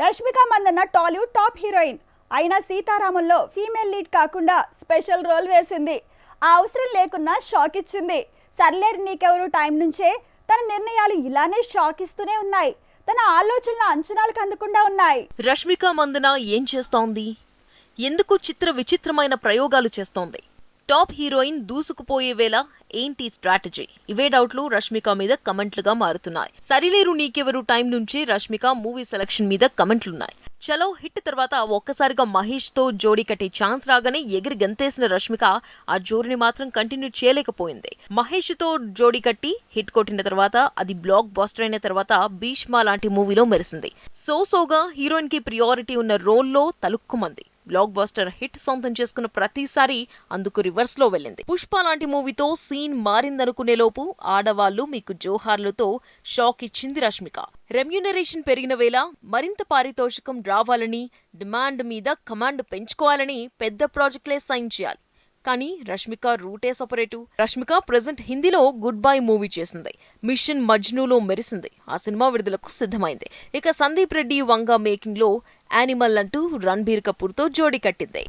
Rashmika Mandanna Tollywood top heroine. అయినా సీతారామంలో female lead కాకుండా స్పెషల్ రోల్ వేసింది. ఆ అవసరం లేకున్నా షాక్ ఇచ్చింది. సర్లేరు నీకెవరు టైం నుంచే? తన నిర్ణయాలు ఇలానే షాక్ ఇస్తూనే ఉన్నాయి. తన ఆలోచనల అంచనాలకు అందకుండా ఉన్నాయి. రష్మిక మందన ఏం చేస్తోంది? ఎందుకు చిత్ర విచిత్రమైన ప్రయోగాలు చేస్తోంది? టాప్ హీరోయిన్ దూసుకుపోయే వేళ ఏంటి స్ట్రాటజీ? ఇవే డౌట్లు రష్మిక మీద కమెంట్లుగా మారుతున్నాయి. సరిలేరు నీకెవరు టైం నుంచి రష్మిక మూవీ సెలక్షన్ మీద కమెంట్లున్నాయి. చలో హిట్ తర్వాత ఒక్కసారిగా మహేష్తో జోడీ కట్టే ఛాన్స్ రాగానే ఎగిరి గంతేసిన రష్మిక ఆ జోడిని మాత్రం కంటిన్యూ చేయలేకపోయింది. మహేష్తో జోడీ కట్టి హిట్ కొట్టిన తర్వాత అది బ్లాక్ బాస్టర్ అయిన తర్వాత భీష్మ లాంటి మూవీలో మెరిసింది. సో సోగా హీరోయిన్కి ప్రియారిటీ ఉన్న రోల్లో తలుక్కుమంది. బ్లాక్ బస్టర్ హిట్ సొంతం చేసుకున్న ప్రతిసారి అందుకు రివర్స్లో వెళ్ళింది. పుష్ప లాంటి మూవీతో సీన్ మారిందనుకునే లోపు ఆడవాళ్ళు మీకు జోహార్లతో షాక్ ఇచ్చింది రష్మిక. రెమ్యునరేషన్ పెరిగిన వేళ మరింత పారితోషికం రావాలని డిమాండ్ మీద కమాండ్ పెంచుకోవాలని పెద్ద ప్రాజెక్టులే సైన్ చేయాలి. కానీ రష్మిక రూటే సపరేటు. రష్మిక ప్రజెంట్ హిందీలో గుడ్ బై మూవీ చేసింది. మిషన్ మజ్నూలో మెరిసింది. ఆ సినిమా విడుదలకు సిద్ధమైంది. ఇక సందీప్ రెడ్డి వంగ మేకింగ్లో యానిమల్ అంటూ రణ్బీర్ కపూర్తో జోడీ కట్టింది.